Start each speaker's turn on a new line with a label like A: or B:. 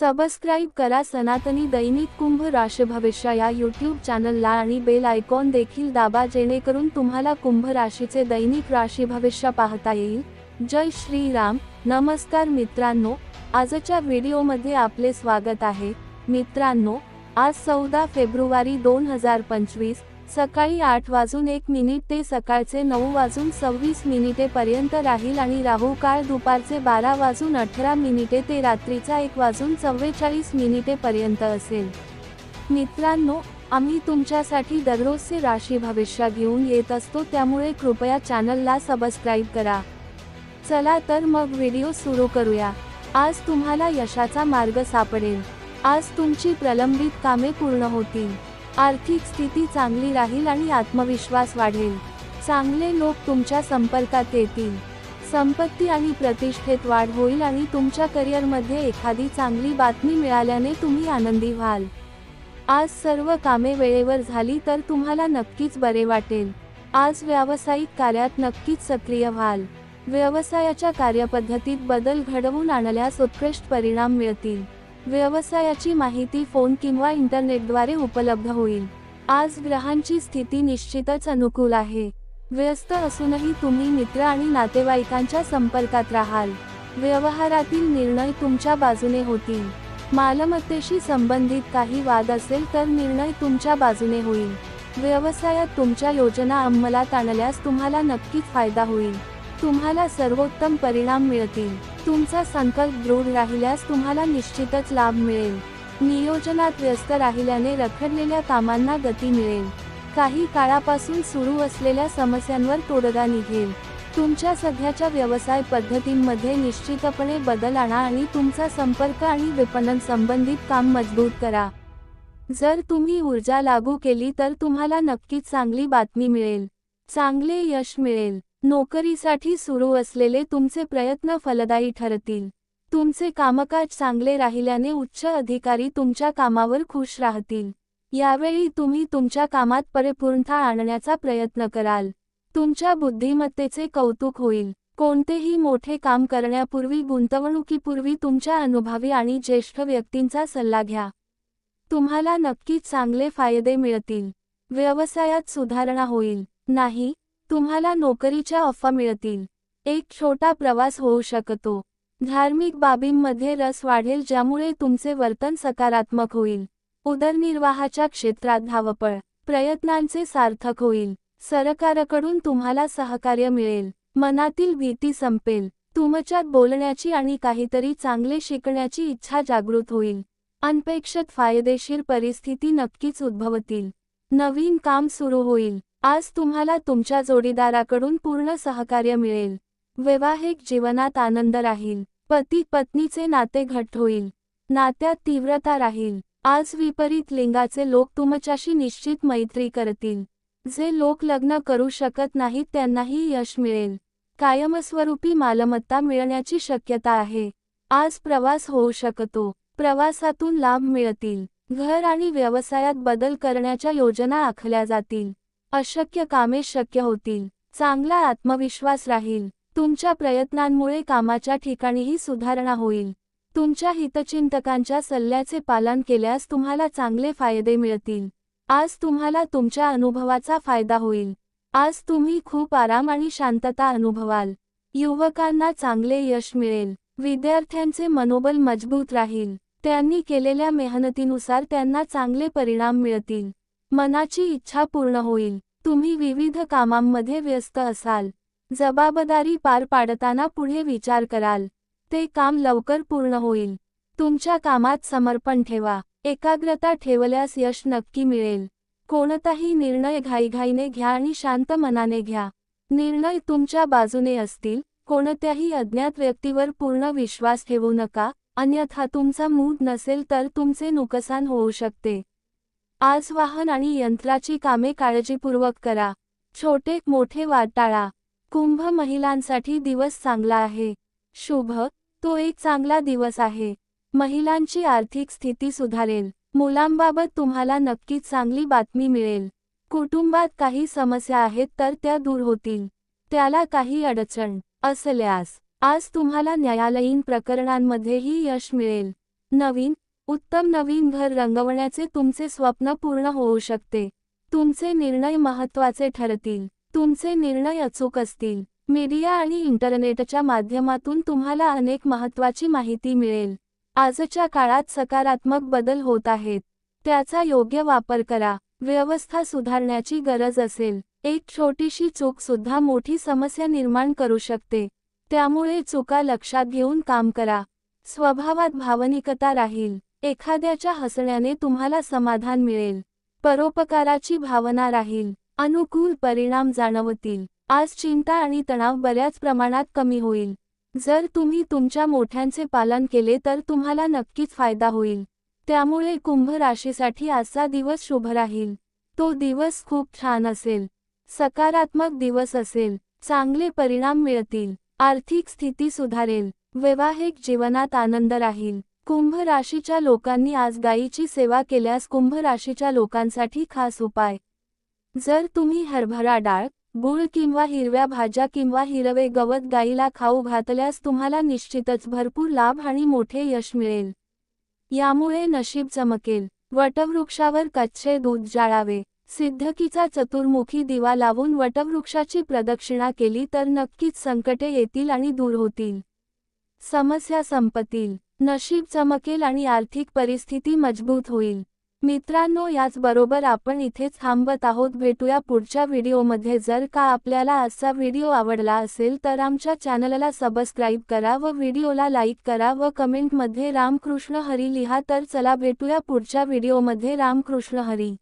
A: Subscribe करा सनातनी दैनिक कुंभ राशीभविष्य या यूट्यूब चॅनलला आणि बेल आयकॉन देखील दाबा जेणेकरून तुम्हाला कुंभ राशीचे दैनिक राशी भविष्य पाहता येईल. जय श्रीराम. नमस्कार मित्रांनो आजच्या व्हिडिओमध्ये आपले स्वागत आहे. मित्रांनो आज चौदा फेब्रुवारी दोन हजार पंचवीस सकाळी आठ वाजून एक मिनिट ते सकाळचे नऊ वाजून सव्वीस मिनिटे पर्यंत राहील आणि राहू काळ दुपारचे बारा वाजून अठरा मिनिटे ते रात्रीचा एक वाजून चव्वेचाळीस मिनिटे पर्यंत असेल. मित्रांनो आम्ही तुमच्यासाठी दररोजचे राशी भविष्य घेऊन येत असतो त्यामुळे कृपया चॅनलला सबस्क्राईब करा. चला तर मग व्हिडिओ सुरू करूया. आज तुम्हाला यशाचा मार्ग सापडेल. आज तुमची प्रलंबित कामे पूर्ण होतील. आर्थिक स्थिती चांगली राहील आणि आत्मविश्वास वाढेल. चांगले लोक तुमच्या संपर्कात येतील. संपत्ती आणि प्रतिष्ठेत वाढ होईल आणि तुमच्या करिअरमध्ये एखादी चांगली बातमी मिळाल्याने तुम्ही आनंदी व्हाल. आज सर्व कामे वेळेवर झाली तर तुम्हाला नक्कीच बरे वाटेल. आज व्यावसायिक कार्यात नक्कीच सक्रिय व्हाल. व्यवसायाच्या कार्यपद्धतीत बदल घडवून आणल्यास उत्कृष्ट परिणाम मिळतील. व्यवसायाची माहिती फोन किंवा इंटरनेटद्वारे उपलब्ध होईल. आज ग्रहांची स्थिती निश्चितच अनुकूल आहे. व्यस्त असूनही तुम्ही मित्र आणि नातेवाईकांच्या संपर्कात राहाल. व्यवहारातील निर्णय तुमच्या बाजूने होतील. मालमत्तेशी संबंधित काही वाद असेल तर निर्णय तुमच्या बाजूने होईल. व्यवसायात तुमच्या योजना अंमलात आणल्यास तुम्हाला नक्कीच फायदा होईल. तुम्हाला सर्वोत्तम परिणाम मिळतील. तुमचा संकल्प दृढ राहिल्यास तुम्हाला निश्चितच लाभ मिळेल. नियोजनात व्यस्त राहिल्याने रखडलेल्या कामांना गती मिळेल. काही काळापासून सुरू असलेल्या समस्यांवर तोडगा निघेल. तुमच्या सध्याच्या व्यवसाय पद्धतींमध्ये निश्चितपणे बदल आणा आणि तुमचा संपर्क आणि विपणन संबंधित काम मजबूत करा. जर तुम्ही ऊर्जा लागू केली तर तुम्हाला नक्कीच चांगली बातमी मिळेल. चांगले यश मिळेल. नोकरीसाठी सुरू असलेले तुमचे प्रयत्न फलदायी ठरतील. तुमचे कामकाज चांगले राहिल्याने उच्च अधिकारी तुमच्या कामावर खुश राहतील. यावेळी तुम्ही तुमच्या कामात परिपूर्णता आणण्याचा प्रयत्न कराल. तुमच्या बुद्धिमत्तेचे कौतुक होईल. कोणतेही मोठे काम करण्यापूर्वी गुंतवणुकीपूर्वी तुमच्या अनुभवी आणि ज्येष्ठ व्यक्तींचा सल्ला घ्या. तुम्हाला नक्कीच चांगले फायदे मिळतील. व्यवसायात सुधारणा होईल. नाही तुम्हाला नोकरीच्या अफवा मिळतील. एक छोटा प्रवास होऊ शकतो. धार्मिक बाबींमध्ये रस वाढेल ज्यामुळे तुमचे वर्तन सकारात्मक होईल. उदरनिर्वाहाच्या क्षेत्रात धावपळ प्रयत्नांचे सार्थक होईल. सरकारकडून तुम्हाला सहकार्य मिळेल. मनातील भीती संपेल. तुमच्यात बोलण्याची आणि काहीतरी चांगले शिकण्याची इच्छा जागृत होईल. अनपेक्षित फायदेशीर परिस्थिती नक्कीच उद्भवतील. नवीन काम सुरू होईल. आज तुम्हाला तुमच्या जोडीदाराकडून पूर्ण सहकार्य मिळेल. वैवाहिक जीवनात आनंद राहील. पती पत्नीचे नाते घट्ट होईल. नात्यात तीव्रता राहील. आज विपरीत लिंगाचे लोक तुमच्याशी निश्चित मैत्री करतील. जे लोक लग्न करू शकत नाहीत त्यांनाही यश मिळेल. कायमस्वरूपी मालमत्ता मिळण्याची शक्यता आहे. आज प्रवास होऊ शकतो. प्रवासातून लाभ मिळतील. घर आणि व्यवसायात बदल करण्याच्या योजना आखल्या जातील. अशक्य कामे शक्य होतील. चांगला आत्मविश्वास राहील. तुमच्या प्रयत्नांमुळे कामाच्या ठिकाणीही सुधारणा होईल. तुमच्या हितचिंतकांच्या सल्ल्याचे पालन केल्यास तुम्हाला चांगले फायदे मिळतील. आज तुम्हाला तुमच्या अनुभवाचा फायदा होईल. आज तुम्ही खूप आराम आणि शांतता अनुभवाल. युवकांना चांगले यश मिळेल. विद्यार्थ्यांचे मनोबल मजबूत राहील. त्यांनी केलेल्या मेहनतीनुसार त्यांना चांगले परिणाम मिळतील. मनाची इच्छा पूर्ण होईल. तुम्ही विविध कामांमध्ये व्यस्त असाल. जबाबदारी पार पाडताना पुढे विचार कराल. ते काम लवकर पूर्ण होईल. तुमच्या कामात समर्पण ठेवा. एकाग्रता ठेवल्यास यश नक्की मिळेल. कोणताही निर्णय घाईघाईने घ्या आणि शांत मनाने घ्या. निर्णय तुमच्या बाजूने असतील. कोणत्याही अज्ञात व्यक्तीवर पूर्ण विश्वास ठेवू नका. अन्यथा तुमचा मूड नसेल तर तुमचे नुकसान होऊ शकते. आज वाहन आणि यंत्राची कामे काळजीपूर्वक करा. छोटे मोठे वाटाळा कुंभ महिलांसाठी दिवस चांगला आहे. शुभ तो एक चांगला दिवस आहे. महिलांची आर्थिक स्थिती सुधारेल. मुलांबाबत तुम्हाला नक्कीच चांगली बातमी मिळेल. कुटुंबात काही समस्या आहेत तर त्या दूर होतील. त्याला काही अडचण असल्यास आज तुम्हाला न्यायालयीन प्रकरणांमध्येही यश मिळेल. नवीन उत्तम नवीन घर रंगवण्याचे तुमचे स्वप्न पूर्ण होऊ शकते. तुमचे निर्णय महत्त्वाचे ठरतील. तुमचे निर्णय अचूक असतील. मीडिया आणि इंटरनेटच्या माध्यमातून तुम्हाला अनेक महत्त्वाची माहिती मिळेल. आजच्या काळात सकारात्मक बदल होत आहेत. त्याचा योग्य वापर करा. व्यवस्था सुधारण्याची गरज असेल. एक छोटीशी चूक सुद्धा मोठी समस्या निर्माण करू शकते. त्यामुळे चुका लक्षात घेऊन काम करा. स्वभावात भावनिकता राहील. एखाद्याच्या हसण्याने तुम्हाला समाधान मिळेल. परोपकाराची भावना राहील. अनुकूल परिणाम जाणवतील. आज चिंता आणि तणाव बऱ्याच प्रमाणात कमी होईल. जर तुम्ही तुमच्या मोठ्यांचे पालन केले तर तुम्हाला नक्कीच फायदा होईल. त्यामुळे कुंभ राशीसाठी आजचा दिवस शुभ राहील. तो दिवस खूप छान असेल. सकारात्मक दिवस असेल. चांगले परिणाम मिळतील. आर्थिक स्थिती सुधारेल. वैवाहिक जीवनात आनंद राहील. कुंभ राशीच्या लोकांनी आज गायीची सेवा केल्यास कुंभ राशीच्या लोकांसाठी खास उपाय. जर तुम्ही हरभरा डाळ गुळ किंवा हिरव्या भाज्या किंवा हिरवे गवत गाईला खाऊ घातल्यास तुम्हाला निश्चितच भरपूर लाभ आणि मोठे यश मिळेल. यामुळे नशीब चमकेल. वटवृक्षावर कच्चे दूध जाळावे. सिद्धकीचा चतुर्मुखी दिवा लावून वटवृक्षाची प्रदक्षिणा केली तर नक्कीच संकटे येतील आणि दूर होतील. समस्या संपतील. नशीब चमकेल आणि आर्थिक परिस्थिती मजबूत होईल. मित्रांनो याचबरोबर आपण इथेच थांबत आहोत. भेटूया पुढच्या व्हिडिओमध्ये. जर का आपल्याला आजचा व्हिडिओ आवडला असेल तर आमच्या चॅनलला सबस्क्राईब करा व व्हिडिओला लाईक करा व कमेंटमध्ये रामकृष्ण हरी लिहा. तर चला भेटूया पुढच्या व्हिडिओमध्ये. रामकृष्ण हरी.